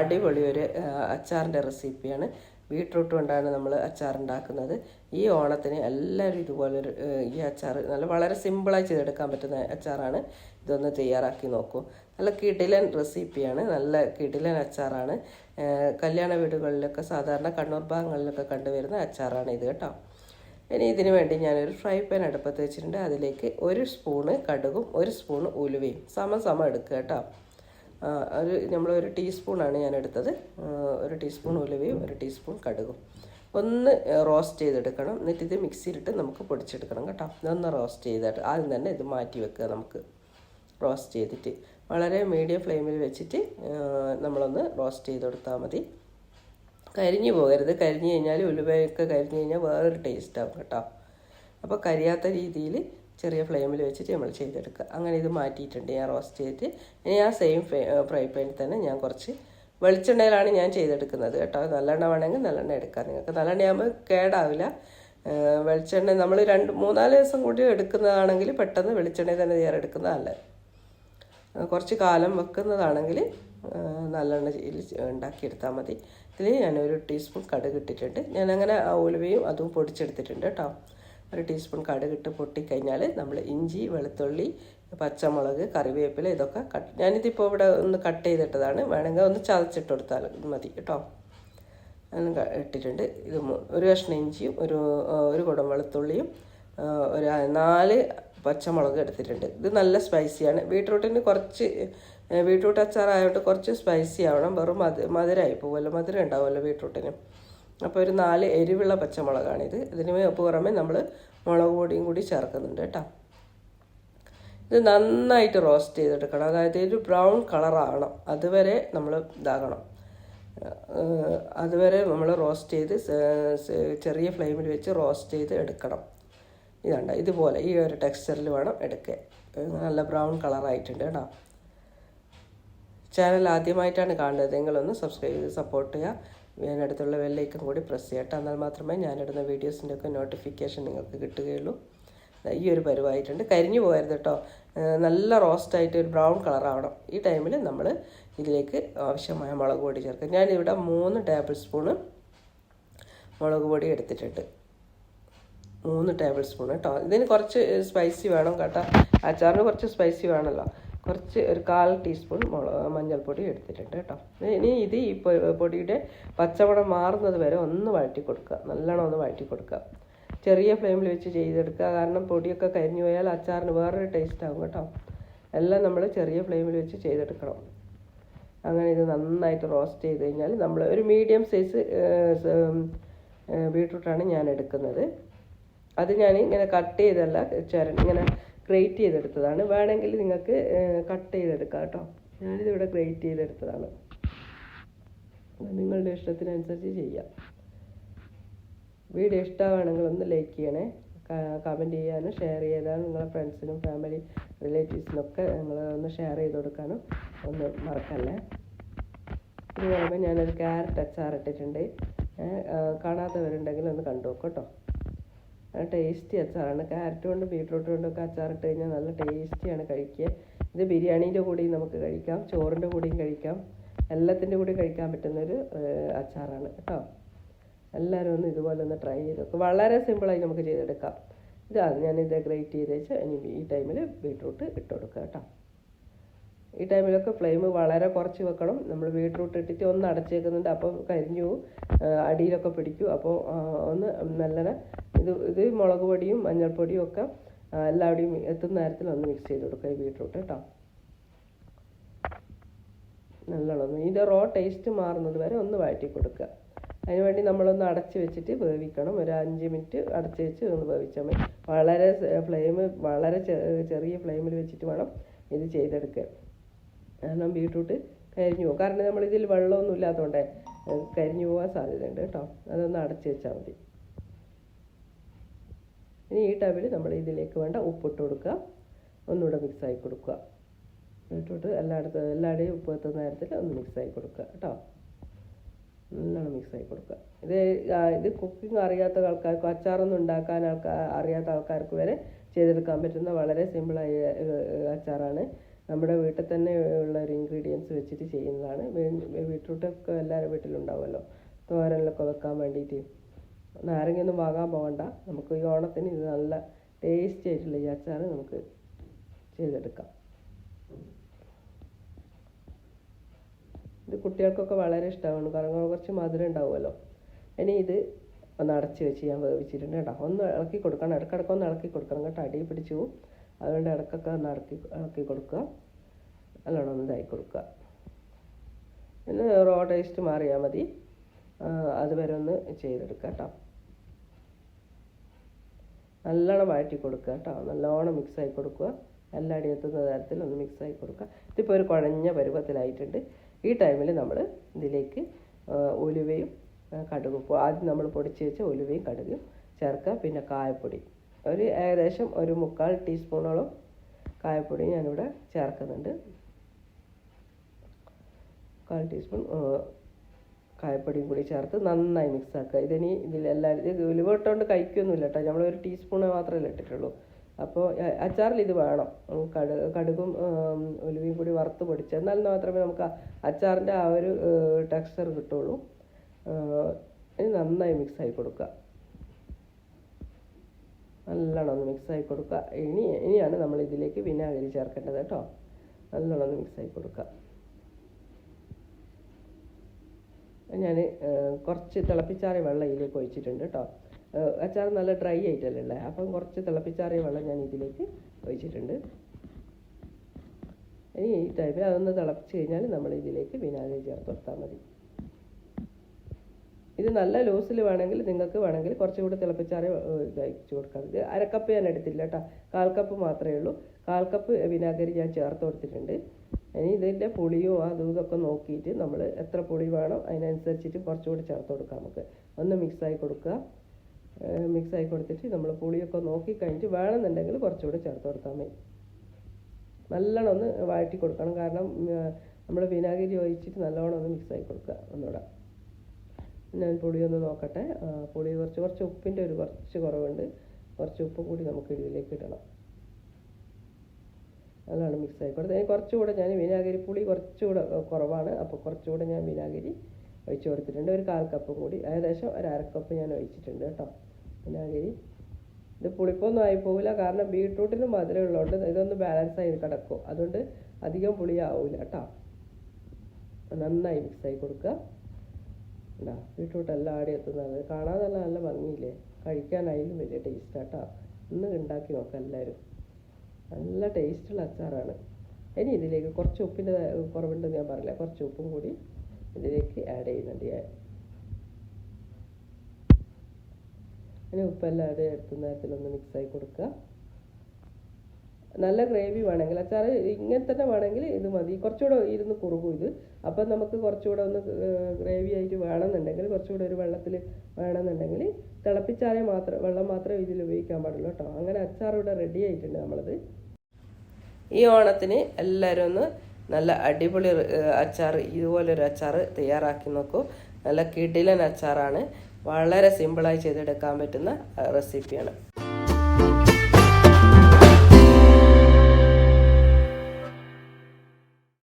അടിപൊളി ഒരു അച്ചാറിന്റെ റെസിപ്പിയാണ്. ബീട്രൂട്ട് കൊണ്ടാണ് നമ്മൾ അച്ചാർ ഉണ്ടാക്കുന്നത് ഈ ഓണത്തിന് എല്ലാവരും ഇതുപോലൊരു ഈ അച്ചാർ നല്ല വളരെ സിമ്പിളായി ചെയ്തെടുക്കാൻ പറ്റുന്ന അച്ചാറാണ്. ഇതൊന്ന് തയ്യാറാക്കി നോക്കൂ. നല്ല കിടിലൻ റെസിപ്പിയാണ്. നല്ല കിടിലൻ അച്ചാറാണ്. കല്യാണ വീടുകളിലൊക്കെ സാധാരണ കണ്ണൂർ ഭാഗങ്ങളിലൊക്കെ കണ്ടുവരുന്ന അച്ചാറാണ് ഇത് കേട്ടോ. ഇനി ഇതിന് വേണ്ടി ഞാനൊരു ഫ്രൈ പാൻ അടുപ്പത്ത് വെച്ചിട്ടുണ്ട്. അതിലേക്ക് ഒരു സ്പൂണ് കടുകും ഒരു സ്പൂണ് ഉലുവയും. സമം സമം എടുക്കുക കേട്ടോ. ഒരു നമ്മൾ ഒരു ടീസ്പൂണാണ് ഞാൻ എടുത്തത് ഒരു ടീസ്പൂൺ ഉലുവയും ഒരു ടീസ്പൂൺ കടുകും. ഒന്ന് റോസ്റ്റ് ചെയ്തെടുക്കണം. എന്നിട്ട് ഇത് മിക്സിയിലിട്ട് നമുക്ക് പൊടിച്ചെടുക്കണം കേട്ടോ. ഇതൊന്ന് റോസ്റ്റ് ചെയ്തിട്ട് ആദ്യം തന്നെ ഇത് മാറ്റി വെക്കുക നമുക്ക്. റോസ്റ്റ് ചെയ്തിട്ട് വളരെ മീഡിയം ഫ്ലെയിമിൽ വെച്ചിട്ട് നമ്മളൊന്ന് റോസ്റ്റ് ചെയ്ത് കൊടുത്താൽ മതി. കരിഞ്ഞു പോകരുത്. കരിഞ്ഞു കഴിഞ്ഞാൽ ഉലുവയൊക്കെ കരിഞ്ഞു കഴിഞ്ഞാൽ വേറൊരു ടേസ്റ്റ് ആവും കേട്ടോ. അപ്പോൾ കരിയാത്ത രീതിയിൽ ചെറിയ ഫ്ലെയിമിൽ വെച്ചിട്ട് നമ്മൾ ചെയ്തെടുക്കുക. അങ്ങനെ ഇത് മാറ്റിയിട്ടുണ്ട്. ഞാൻ റോസ്റ്റ് ചെയ്തിട്ട് ഇനി ആ സെയിം ഫ്രൈ പാനിൽ തന്നെ ഞാൻ കുറച്ച് വെളിച്ചെണ്ണയിലാണ് ഞാൻ ചെയ്തെടുക്കുന്നത് കേട്ടോ. നല്ലെണ്ണ വേണമെങ്കിൽ നല്ലെണ്ണ എടുക്കാം. നിങ്ങൾക്ക് നല്ലെണ്ണയാകുമ്പോൾ കേടാവില്ല. വെളിച്ചെണ്ണ നമ്മൾ രണ്ട് മൂന്നാൽ ദിവസം കൂടി എടുക്കുന്നതാണെങ്കിൽ പെട്ടെന്ന് വെളിച്ചെണ്ണ തന്നെ തയ്യാറെടുക്കുന്നത് എടുക്കുന്നതല്ല കുറച്ച് കാലം വെക്കുന്നതാണെങ്കിൽ നല്ലെണ്ണ ഉണ്ടാക്കിയെടുത്താൽ മതി. ഇതിൽ ഞാനൊരു ടീസ്പൂൺ കടുക് ഇട്ടിട്ടുണ്ട്. ഞാനങ്ങനെ ഉലുവയും അതും പൊടിച്ചെടുത്തിട്ടുണ്ട് കേട്ടോ. ഒരു ടീസ്പൂൺ കടുക് ഇട്ട് പൊട്ടിക്കഴിഞ്ഞാൽ നമ്മൾ ഇഞ്ചി വെളുത്തുള്ളി പച്ചമുളക് കറിവേപ്പില ഇതൊക്കെ കട്ട് ഞാനിതിപ്പോൾ ഇവിടെ ഒന്ന് കട്ട് ചെയ്തിട്ടതാണ്. വേണമെങ്കിൽ ഒന്ന് ചതച്ചിട്ട് കൊടുത്താൽ മതി കേട്ടോ. ഇട്ടിട്ടുണ്ട്. ഇത് ഒരു കഷ്ണം ഇഞ്ചിയും ഒരു ഒരു കുടം വെളുത്തുള്ളിയും ഒരു നാല് പച്ചമുളക് എടുത്തിട്ടുണ്ട്. ഇത് നല്ല സ്പൈസിയാണ് ബീട്രൂട്ടിന് കുറച്ച് ബീട്രൂട്ട് അച്ചാറായതുകൊണ്ട് കുറച്ച് സ്പൈസി ആവണം. വെറും മധു മധുരമായി പോകുമല്ലോ മധുരം ഉണ്ടാവുമല്ലോ ബീട്രൂട്ടിന്. അപ്പോൾ ഒരു നാല് എരിവുള്ള പച്ചമുളകാണിത്. ഇതിന് പുറമെ നമ്മൾ മുളക് പൊടിയും കൂടി ചേർക്കുന്നുണ്ട് കേട്ടോ. ഇത് നന്നായിട്ട് റോസ്റ്റ് ചെയ്തെടുക്കണം. അതായത് ഒരു ബ്രൗൺ കളറാകണം അതുവരെ നമ്മൾ ഇതാകണം. അതുവരെ നമ്മൾ റോസ്റ്റ് ചെയ്ത് ചെറിയ ഫ്ലെയിമിൽ വെച്ച് റോസ്റ്റ് ചെയ്ത് എടുക്കണം. ഇതാണ്ട ഇതുപോലെ ഈ ഒരു ടെക്സ്ചറിൽ വേണം എടുക്കുക നല്ല ബ്രൗൺ കളറായിട്ടുണ്ട് കേട്ടോ. ചാനൽ ആദ്യമായിട്ടാണ് കാണുന്നത്. നിങ്ങളൊന്ന് സബ്സ്ക്രൈബ് ചെയ്ത് സപ്പോർട്ട് ചെയ്യുക. ഞാനടുത്തുള്ള ബെല്ലൈക്കൻ കൂടി പ്രസ് ചെയ്യട്ടെ. എന്നാൽ മാത്രമേ ഞാനിടുന്ന വീഡിയോസിന്റെ ഒക്കെ നോട്ടിഫിക്കേഷൻ നിങ്ങൾക്ക് കിട്ടുകയുള്ളൂ. ഈ ഒരു പരുവായിട്ടുണ്ട്. കരിഞ്ഞു പോകരുത് കേട്ടോ നല്ല റോസ്റ്റായിട്ട് ഒരു ബ്രൗൺ കളറാവണം ഈ ടൈമിൽ നമ്മൾ ഇതിലേക്ക് ആവശ്യമായ മുളക് പൊടി ചേർക്കും ഞാനിവിടെ മൂന്ന് ടേബിൾ സ്പൂണ് മുളക് പൊടി എടുത്തിട്ടുണ്ട്. മൂന്ന് ടേബിൾ സ്പൂൺ കേട്ടോ ഇതിന് കുറച്ച് സ്പൈസി വേണം കേട്ടോ. അച്ചാറിന് കുറച്ച് സ്പൈസി വേണമല്ലോ കുറച്ച് ഒരു കാൽ ടീസ്പൂൺ മുള മഞ്ഞൾപ്പൊടി എടുത്തിട്ടുണ്ട് കേട്ടോ. ഇനി ഇത് ഈ പൊടിയുടെ പച്ചമണം മാറുന്നത് വരെ ഒന്ന് വഴറ്റി കൊടുക്കുക. നല്ലോണം ഒന്ന് വഴറ്റി കൊടുക്കുക. ചെറിയ ഫ്ലെയിമിൽ വെച്ച് ചെയ്തെടുക്കുക. കാരണം പൊടിയൊക്കെ കരിഞ്ഞു പോയാൽ അച്ചാറിന് വേറൊരു ടേസ്റ്റ് ആകും കേട്ടോ. എല്ലാം നമ്മൾ ചെറിയ ഫ്ലെയിമിൽ വെച്ച് ചെയ്തെടുക്കണം. അങ്ങനെ ഇത് നന്നായിട്ട് റോസ്റ്റ് ചെയ്ത് കഴിഞ്ഞാൽ നമ്മൾ ഒരു മീഡിയം സൈസ് ബീട്രൂട്ടാണ് ഞാൻ എടുക്കുന്നത്. അത് ഞാൻ ഇങ്ങനെ കട്ട് ചെയ്തല്ല ചേരൻ ഇങ്ങനെ ഗ്രേറ്റ് ചെയ്തെടുത്തതാണ്. വേണമെങ്കിൽ നിങ്ങൾക്ക് കട്ട് ചെയ്തെടുക്കാം കേട്ടോ. ഞാനിതിവിടെ ഗ്രേറ്റ് ചെയ്തെടുത്തതാണ്. നിങ്ങളുടെ ഇഷ്ടത്തിനനുസരിച്ച് ചെയ്യാം. വീഡിയോ ഇഷ്ടമാണെങ്കിൽ ഒന്ന് ലൈക്ക് ചെയ്യണേ. കമന്റ് ചെയ്യാനും ഷെയർ ചെയ്താലും നിങ്ങളെ ഫ്രണ്ട്സിനും ഫാമിലി റിലേറ്റീവ്സിനൊക്കെ നിങ്ങൾ ഒന്ന് ഷെയർ ചെയ്ത് കൊടുക്കാനും ഒന്ന് മറക്കല്ലേ. ഇത് പറയുമ്പോൾ ഞാനൊരു ക്യാരറ്റ് അച്ചാറിട്ടിട്ടുണ്ട് കാണാത്തവരുണ്ടെങ്കിൽ ഒന്ന് കണ്ടു നോക്കൂ കേട്ടോ. ടേസ്റ്റി അച്ചാറാണ്. ക്യാരറ്റ് കൊണ്ട് ബീട്രൂട്ട് അച്ചാർ ഇട്ട് കഴിഞ്ഞാൽ നല്ല ടേസ്റ്റിയാണ് കഴിക്കുക. ഇത് ബിരിയാണീന്റെ കൂടെയും നമുക്ക് കഴിക്കാം. ചോറിന്റെ കൂടെയും കഴിക്കാം. എല്ലാത്തിന്റെ കൂടെ കഴിക്കാൻ പറ്റുന്നൊരു അച്ചാറാണ് കേട്ടോ. എല്ലാവരും ഒന്ന് ഇതുപോലെ ഒന്ന് ട്രൈ ചെയ്ത് നോക്കും. വളരെ സിമ്പിളായി നമുക്ക് ചെയ്തെടുക്കാം. ഇതാണ് ഞാനിത് ഗ്രേറ്റ് ചെയ്ത് വെച്ച് ഇനി ഈ ടൈമിൽ ബീട്രൂട്ട് ഇട്ട് കൊടുക്കുക കേട്ടോ. ഈ ടൈമിലൊക്കെ ഫ്ലെയിം വളരെ കുറച്ച് വെക്കണം. നമ്മൾ ബീട്രൂട്ട് ഇട്ടിട്ട് ഒന്ന് അടച്ചേക്കുന്നുണ്ട്. അപ്പോൾ കരിഞ്ഞു. അടിയിലൊക്കെ പിടിക്കും. അപ്പോൾ ഒന്ന് നല്ലനെ ഇത് ഇത് മുളക് പൊടിയും മഞ്ഞൾപ്പൊടിയും ഒക്കെ എല്ലാവിടെയും എത്തുന്ന നേരത്തിൽ ഒന്ന് മിക്സ് ചെയ്ത് കൊടുക്കുക ഈ ബീട്രൂട്ട് കേട്ടോ. നല്ലോണം ഇതിന്റെ റോ ടേസ്റ്റ് മാറുന്നത് വരെ ഒന്ന് വഴറ്റി കൊടുക്കുക. അതിനുവേണ്ടി നമ്മളൊന്ന് അടച്ച് വെച്ചിട്ട് വേവിക്കണം. ഒരു അഞ്ച് മിനിറ്റ് അടച്ച് വെച്ച് ഒന്ന് വേവിച്ചാൽ മതി. വളരെ ഫ്ലെയിം വളരെ ചെറിയ ഫ്ലെയിമിൽ വെച്ചിട്ട് വേണം ഇത് ചെയ്തെടുക്കുക കാരണം ബീട്രൂട്ട് കരിഞ്ഞു പോകും. കാരണം നമ്മൾ ഇതിൽ വെള്ളമൊന്നും ഇല്ലാത്തതുകൊണ്ടേ കരിഞ്ഞു പോകാൻ സാധ്യതയുണ്ട് കേട്ടോ. അതൊന്ന് അടച്ച് വെച്ചാൽ മതി. ഇനി ഈ ടൈമിൽ നമ്മൾ ഇതിലേക്ക് വേണ്ട ഉപ്പിട്ട് കൊടുക്കുക. ഒന്നുകൂടെ മിക്സ് ആയി കൊടുക്കുക. ഇട്ടിട്ട് എല്ലായിടത്തും എല്ലാവരുടെയും ഉപ്പ് എത്തുന്ന നേരത്തിൽ ഒന്ന് മിക്സ് ആയി കൊടുക്കുക കേട്ടോ. നല്ലോണം മിക്സ് ആയി കൊടുക്കുക. ഇത് ഇത് കുക്കിംഗ് അറിയാത്ത ആൾക്കാർക്ക് അച്ചാറൊന്നും ഉണ്ടാക്കാൻ ആൾക്കാർ അറിയാത്ത ആൾക്കാർക്ക് വരെ ചെയ്തെടുക്കാൻ പറ്റുന്ന വളരെ സിമ്പിളായ അച്ചാറാണ്. നമ്മുടെ വീട്ടിൽ തന്നെ ഉള്ള ഒരു ഇൻഗ്രീഡിയൻസ് വെച്ചിട്ട് ചെയ്യുന്നതാണ്. ബീട്രൂട്ടൊക്കെ എല്ലാവരുടെ വീട്ടിലുണ്ടാവുമല്ലോ. തോരനിലൊക്കെ വെക്കാൻ വേണ്ടിയിട്ട്. നാരങ്ങയൊന്നും വാങ്ങാൻ പോകണ്ട. നമുക്ക് ഈ ഓണത്തിന് ഇത് നല്ല ടേസ്റ്റി ആയിട്ടുള്ള ഈ അച്ചാർ നമുക്ക് ചെയ്തെടുക്കാം. ഇത് കുട്ടികൾക്കൊക്കെ വളരെ ഇഷ്ടമാണ്. കാരണം കുറച്ച് മധുരം ഉണ്ടാവുമല്ലോ. ഇനി ഇത് ഒന്ന് അടച്ച് വെച്ച് ഞാൻ വേവിച്ചിട്ടുണ്ട് കേട്ടോ. ഒന്ന് ഇളക്കി കൊടുക്കണം. ഇടക്കിടക്ക് ഒന്ന് ഇളക്കി കൊടുക്കണം കേട്ടോ. അടി പിടിച്ചു അതുകൊണ്ട് ഇടക്കൊക്കെ ഒന്ന് ഇളക്കി ഇളക്കി കൊടുക്കുക. നല്ലോണം ഒന്ന് ഇതായി കൊടുക്കുക. പിന്നെ റോ ടേസ്റ്റ് മാറിയാൽ മതി. അതുവരെ ഒന്ന് ചെയ്തെടുക്കാം കേട്ടോ. നല്ലോണം വഴറ്റി കൊടുക്കുക കേട്ടോ. നല്ലോണം മിക്സ് ആയി കൊടുക്കുക. എല്ലാടി എത്തുന്ന തരത്തിൽ ഒന്ന് മിക്സ് ആയി കൊടുക്കുക. ഇതിപ്പോൾ ഒരു കുഴഞ്ഞ പരുവത്തിലായിട്ടുണ്ട്. ഈ ടൈമിൽ നമ്മൾ ഇതിലേക്ക് ഉലുവയും കടുകും ആദ്യം നമ്മൾ പൊടിച്ച് വെച്ച ഉലുവയും കടുകും ചേർക്കുക. പിന്നെ കായപ്പൊടി. ഒരു ഏകദേശം ഒരു മുക്കാൽ ടീസ്പൂണോളം കായപ്പൊടി ഞാനിവിടെ ചേർക്കുന്നുണ്ട്. മുക്കാൽ ടീസ്പൂൺ കായപ്പൊടിയും കൂടി ചേർത്ത് നന്നായി മിക്സ് ആക്കുക. ഇതിനി ഇതിലെല്ലാവരും ഇത് ഉലുവ ഇട്ടുകൊണ്ട് കഴിക്കൊന്നുമില്ല കേട്ടോ നമ്മൾ ഒരു ടീസ്പൂണ് മാത്രമേ ഇട്ടിട്ടുള്ളൂ. അപ്പോൾ അച്ചാറിൽ ഇത് വേണം. കടു കടുകും ഉലുവയും കൂടി വറുത്ത് പൊടിച്ച് എന്നാൽ മാത്രമേ നമുക്ക് അച്ചാറിന്റെ ആ ഒരു ടെക്സ്ചർ കിട്ടുള്ളൂ. ഇത് നന്നായി മിക്സ് ആയി കൊടുക്കുക. നല്ലോണം ഒന്ന് മിക്സ് ആയി കൊടുക്കുക. ഇനി ഇനിയാണ് നമ്മൾ ഇതിലേക്ക് വിനാഗിരി ചേർക്കേണ്ടത് കേട്ടോ നല്ലോണം ഒന്ന് മിക്സ് ആയി കൊടുക്കുക. ഞാൻ കുറച്ച് തിളപ്പിച്ചാറിയ വെള്ളം ഇതിലേക്ക് ഒഴിച്ചിട്ടുണ്ട് കേട്ടോ അച്ചാർ നല്ല ഡ്രൈ ആയിട്ടല്ലേ ഉള്ളത് അപ്പം കുറച്ച് തിളപ്പിച്ചാറിയ വെള്ളം ഞാൻ ഇതിലേക്ക് ഒഴിച്ചിട്ടുണ്ട്. ഇനി ഈ ടൈമിൽ അതൊന്ന് തിളപ്പിച്ച് കഴിഞ്ഞാൽ നമ്മൾ ഇതിലേക്ക് വിനാഗിരി ചേർത്ത് കൊടുത്താൽ മതി. ഇത് നല്ല ലൂസിൽ വേണമെങ്കിൽ നിങ്ങൾക്ക് വേണമെങ്കിൽ കുറച്ചും കൂടി തിളപ്പിച്ചാറി ഇതയച്ചു കൊടുക്കാം. ഇത് അരക്കപ്പ് ഞാൻ എടുത്തില്ല കേട്ടോ കാൽ കപ്പ് മാത്രമേ ഉള്ളൂ. കാൽ കപ്പ് വിനാഗിരി ഞാൻ ചേർത്ത് കൊടുത്തിട്ടുണ്ട്. ഇനി ഇതിന്റെ പുളിയോ അതും ഇതൊക്കെ നോക്കിയിട്ട് നമ്മൾ എത്ര പുളി വേണം അതിനനുസരിച്ചിട്ട് കുറച്ചുകൂടി ചേർത്ത് കൊടുക്കാം നമുക്ക്. ഒന്ന് മിക്സായി കൊടുക്കുക. മിക്സായി കൊടുത്തിട്ട് നമ്മൾ പുളിയൊക്കെ നോക്കി കഴിഞ്ഞിട്ട് വേണമെന്നുണ്ടെങ്കിൽ കുറച്ചുകൂടി ചേർത്ത് കൊടുത്താൽ മതി. നല്ലോണം ഒന്ന് വഴറ്റി കൊടുക്കണം. കാരണം നമ്മൾ വിനാഗിരി ഒഴിച്ചിട്ട് നല്ലോണം ഒന്ന് മിക്സായി കൊടുക്കുക ഒന്നുകൂടെ. ഞാൻ പുളി ഒന്ന് നോക്കട്ടെ. പുളി കുറച്ച് കുറച്ച് ഉപ്പിന്റെ ഒരു കുറച്ച് കുറവുണ്ട്. കുറച്ച് ഉപ്പ് കൂടി നമുക്ക് ഇതിലേക്ക് ഇടണം. നല്ലോണം മിക്സ് ആയി കൊടുത്ത് കുറച്ചുകൂടെ ഞാൻ വിനാഗിരി പുളി കുറച്ചുകൂടെ കുറവാണ്. അപ്പോൾ കുറച്ചുകൂടെ ഞാൻ വിനാഗിരി ഒഴിച്ചു കൊടുത്തിട്ടുണ്ട്. ഒരു കാൽ കപ്പ് കൂടി. ഏകദേശം ഒരു അര കപ്പ് ഞാൻ ഒഴിച്ചിട്ടുണ്ട് കേട്ടോ. വിനാഗിരി. ഇത് പുളിപ്പൊന്നും ആയി പോവില്ല. കാരണം ബീട്രൂട്ടിന് മധുരം ഉള്ളതുകൊണ്ട് ഇതൊന്ന് ബാലൻസ് ആയി കിടക്കും. അതുകൊണ്ട് അധികം പുളി ആവില്ല കേട്ടോ. നന്നായി മിക്സ് ആയി കൊടുക്കുക. ഉണ്ടാ ബീട്രൂട്ട് എല്ലാം ആടി എത്തുന്നത് കാണാൻ നല്ല നല്ല ഭംഗിയില്ലേ? കഴിക്കാനായാലും വലിയ ടേസ്റ്റാട്ടോ ഒന്ന് ഉണ്ടാക്കി നോക്കാം എല്ലാവരും. നല്ല ടേസ്റ്റുള്ള അച്ചാറാണ്. ഇനി ഇതിലേക്ക് കുറച്ച് ഉപ്പിന്റെ കുറവുണ്ടെന്ന് ഞാൻ പറഞ്ഞില്ല കുറച്ച് ഉപ്പും കൂടി ഇതിലേക്ക് ആഡ് ചെയ്യുന്നുണ്ട്. ഞാൻ ഇനി ഉപ്പെല്ലാം ആഡ് ഒന്ന് നേരത്തിലൊന്ന് മിക്സായി കൊടുക്കുക. നല്ല ഗ്രേവി വേണമെങ്കിൽ അച്ചാർ ഇങ്ങനെ തന്നെ വേണമെങ്കിൽ ഇത് മതി. കുറച്ചുകൂടെ ഇരുന്ന് കുറുകും ഇത്. അപ്പം നമുക്ക് കുറച്ചുകൂടെ ഒന്ന് ഗ്രേവി ആയിട്ട് വേണമെന്നുണ്ടെങ്കിൽ കുറച്ചുകൂടെ ഒരു വെള്ളത്തിൽ വേണമെന്നുണ്ടെങ്കിൽ തിളപ്പിച്ചാറേ മാത്രം വെള്ളം മാത്രമേ ഇതിൽ ഉപയോഗിക്കാൻ പാടുള്ളൂ കേട്ടോ. അങ്ങനെ അച്ചാർ ഇവിടെ റെഡി ആയിട്ടുണ്ട് നമ്മളത്. ഈ ഓണത്തിന് എല്ലാവരും ഒന്ന് നല്ല അടിപൊളി അച്ചാർ ഇതുപോലൊരു അച്ചാർ തയ്യാറാക്കി നോക്കൂ. നല്ല കിടിലൻ അച്ചാറാണ്. വളരെ സിമ്പിളായി ചെയ്തെടുക്കാൻ പറ്റുന്ന റെസിപ്പിയാണ്